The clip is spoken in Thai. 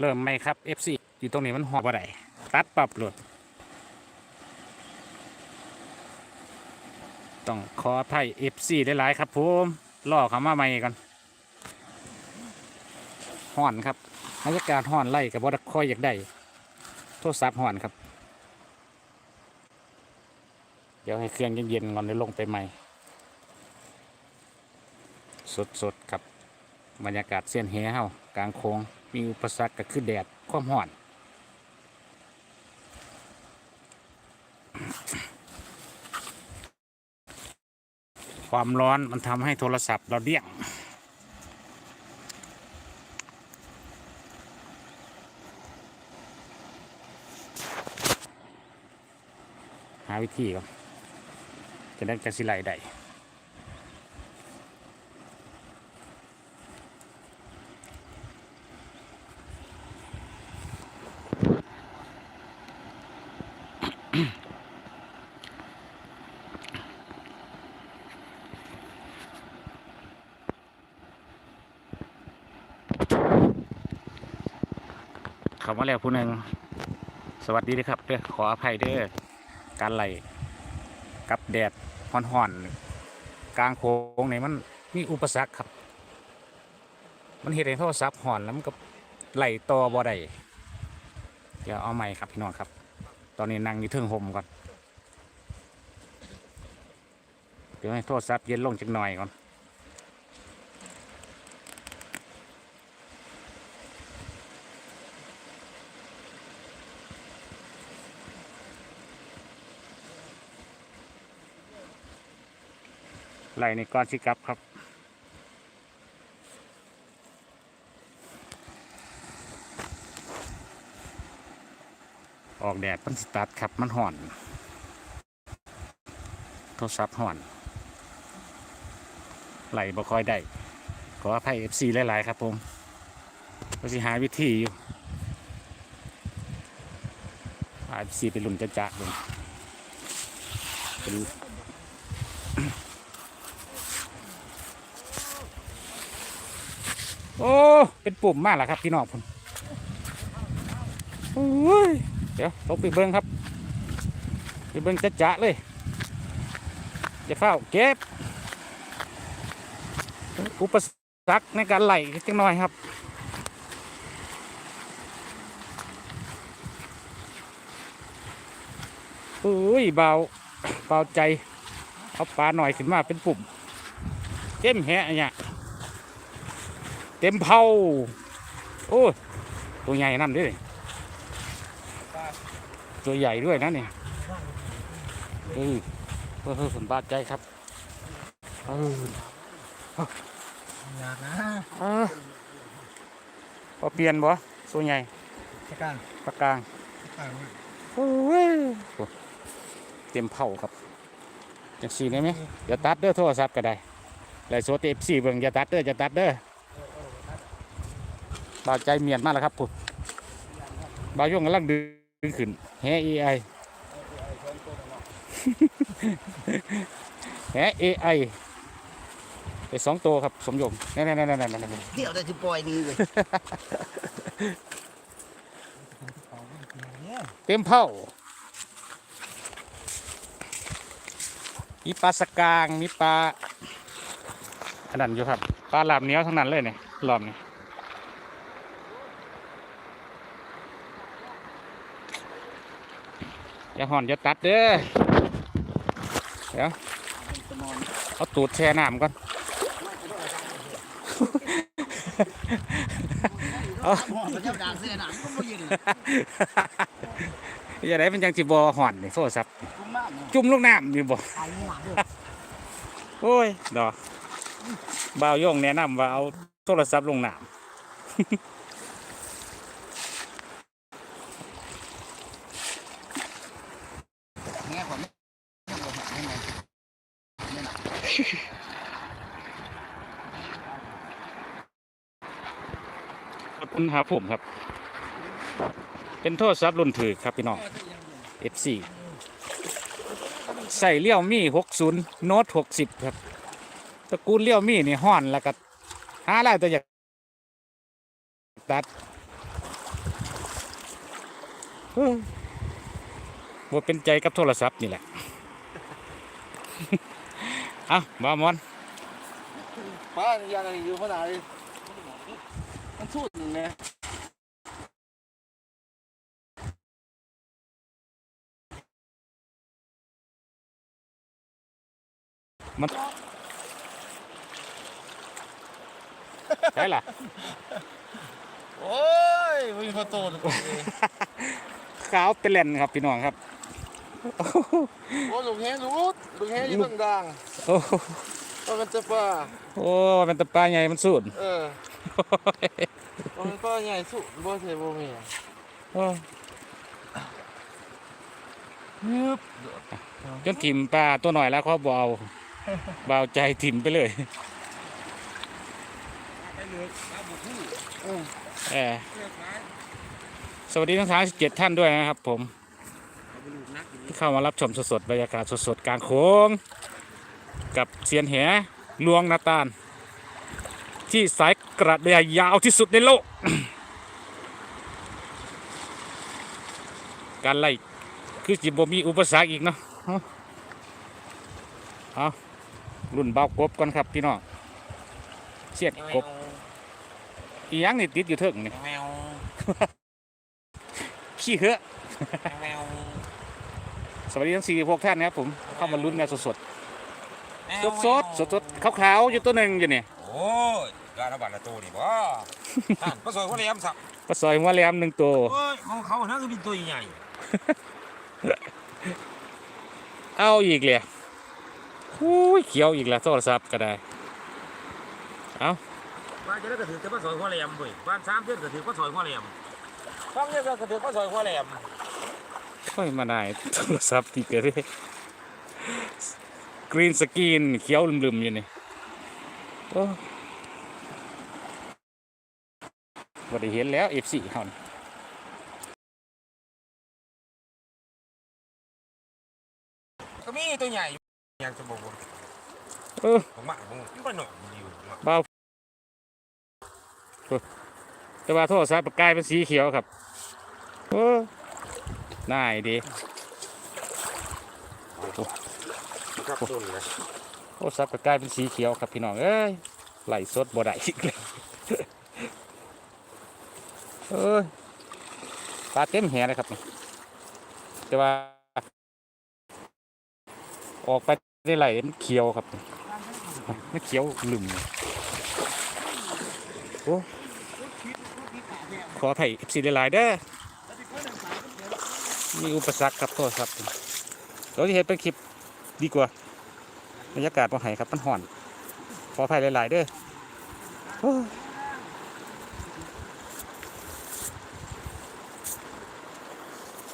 เริ่มไหมครับ FC อยู่ตรงนี้มันหอบอะไรตัดปรับเลยต้องขอไทย FC ได้หลายๆครับผมล่อเขามาใหม่ก่อนห่อนครับบรรยากาศห่อนไล่กับว่าคอยอยากได้โทรศัพท์ห่อนครับ เดี๋ยวให้เครื่องเย็นๆก่อนเดี๋ยวลงไปใหม่ สดๆครับบรรยากาศเส้นแหเฮากลางโค้ง มีอุปสรรคก็คือแดดความร้อนความร้อนมันทำให้โทรศัพท์เราเดี้ยงหาวิธีก่อนจะได้จะสิไลได้ เขามาแล้วผู้หนึ่งสวัสดีครับเด้อขออภัยเด้อการไหลกับแดดห่อนๆกลางโค้งนี่มันมีอุปสรรคครับ มันเห็นในโทรศัพท์ห่อนแล้วมันก็ไหลต่อบ่ได้เดี๋ยวเอาใหม่ครับพี่น้องครับ ตอนนี้นั่งอยู่เทิงห่มก่อนเดี๋ยวให้โทรศัพท์เย็นลงจักหน่อยก่อน ไหลในก้อนชิกับครับออกแดดมันสตาร์ทครับมันห่อน โทรศัพท์ห่อน ไหลบ่ค่อยได้ ขออภัย FC หลาย ๆ ครับผมก็สิหาวิธีอยู่หา FC ไปหลุ่นจะจะเลยเป็น โอ้ เป็นปุ่มมากแล้วครับพี่น้องผมโอ้ยเดี๋ยวลงไปเบิ้งครับ ไปเบิ้งจะจะเลยจะเฝ้าเก็บ อุปสรรคในการไหลจังหน่อยครับโอ้ยเบาเบาใจเอาปลาหน่อยขึ้นมาเป็นปุ่มเต็มแหะเนี่ย เต็มเผาโอ้ตัวใหญ่นั่นด้วยตัวใหญ่ด้วยนะเนี่ยเออเออผลบาดใจครับเอออยากนะเออพอเปลี่ยนบ่ตัวใหญ่จะกลางปากกลางโอ้ยเต็มเผาครับจังสีได้ไหมอย่าตัดเด้อโทรศัพท์ก็ได้ไลฟ์สดเอฟซีเบิ่งอย่าตัดเด้ออย่าตัดเด้อ บาดใจเมียนมากแล้วครับปุ๊บาวย่งกำลังดึงขึ้นแฮเอไอแหเอไอไปสองตัวครับสมยมนั่นนั่นนั่นนั่นนั่นเดี๋ยวจะปล่อยนี่เลยเต็มเผามีปลาสกางมีปลาอันนั้นอยู่ครับ ปลาหลามเหนี้ยวทั้งนั้นเลยเนี่ยรอบนี้ อย่าห่อนอย่าตัดเด้อเดี๋ยวเอาตูดแช่น้ำก่อนอย่าได้เป็นจังสิบอห่อนนี่โทรศัพท์คุ้มมากเลยจุ่มลูกน้ำอยู่บ่ไอ้หลังด้วยโอ้ยดอกบ่าวโยงแนะนำว่าเอาโทรศัพท์ลงน้แง่ผมไม่ต้องเลยให้มันำ คุณหาผมครับ เป็นโทรศัพท์รุ่นถือครับพี่น้อง F4 ใส่เลี้ยวมี่60 โน้ต60 ครับตระกูลเลี้ยวมี่นี่ห้อนแล้วก็หาอะไรตัวอยากตัดเอ้ยบ่เป็นใจกับโทรศัพท์นี่แหละเอาบามอนป้ายังไงอยู่ขนาดนี้ มันสู้หนึ่งไงใช่ล่ะ โอ้ยมีประตูเลยขาวเป็นแหลนครับพี่น้องครับ โอ้ลุงแฮรู้ลุงแฮอยู่ตรงกลางโอ้โหก็มันจะป้าโอ้เป็นตะปลาใหญ่มันสูด เออ มันป้าใหญ่สุดบ่เทบ่มีโอ้จนถิ่มปลาตัวหน่อยแล้วเขาเบเอาเบาใจถิ่มไปเลยไปเลยป้าบุกผู้เออเออเลือกขายสวัสดีทั้ง37ท่านด้วยนะครับผมเอาไปลูกนักที่เข้ามารับชมสดๆบรรยากาศสดๆกลางโค้ง กับเซียนแหลวงนาตาล ที่สาย กระเดียยาวที่สุดในโลก การไล่คือจิบมีอุปสรรคอีกเนาะเอารุ่นเบากบก่อนครับพี่น้องเสียดกบอีหยังนี่ติดอยู่เถิงนี่ขี้เหอะสวัสดีทั้งสี่พวกท่านนะครับผมเข้ามาลุ้นกันสดๆสดสดสดสดๆขาวๆอยู่ตัวหนึ่งอยู่เนี่โอ้ย การระบาดละตัวนี่บ่ท่านประสอยคนเลี้ยมสักปลาซอยหัวแหลมหนึ่งตัวโอ้ยของเขานะคือเป็นตัวใหญ่เอาอีกเลยอุ้ยเขียวอีกแล้วโทรศัพท์ก็ได้เอาบ้านจะได้กระถือแต่ประสอยหัวแหลมเว้ยบ้านสามเดือนกระถือประสอยหัวแหลมสองเดือนกระถือประสอยหัวแหลมค่อยมาได้โทรศัพท์ที่เกิดกรีนสกรีนเขียวลืมๆอยู่นี่โอ้ บ่ได้เห็นแล้ว F4 เฮานี่ก็มีตัวใหญ่อย่างจะบอกว่าเออผมมาผมก็หน่อยอยู่มาเบาเออแต่ว่าโทรศัพท์กลายเป็นสีเขียวครับโอ้น่ายดีครับต้นเลยโอ้ซับก็กลายเป็นสีเขียวครับพี่น้องเอ้ยไหลสดบ่ได้อีกแล้ว เอ้ยปลาเต็มแหเลยครับนี่แต่ว่า ออกไปได้ไหลมันเขียวครับไม่เขียวลืมเลยโอ้ขอไผ่สีได้หลายๆเด้อมีอุปสรรคครับโทษครับเราที่เห็นเป็นคลิปดีกว่าบรรยากาศบ่ให้ครับมันห่อน ขออภัยหลาย ๆ เด้อโอ้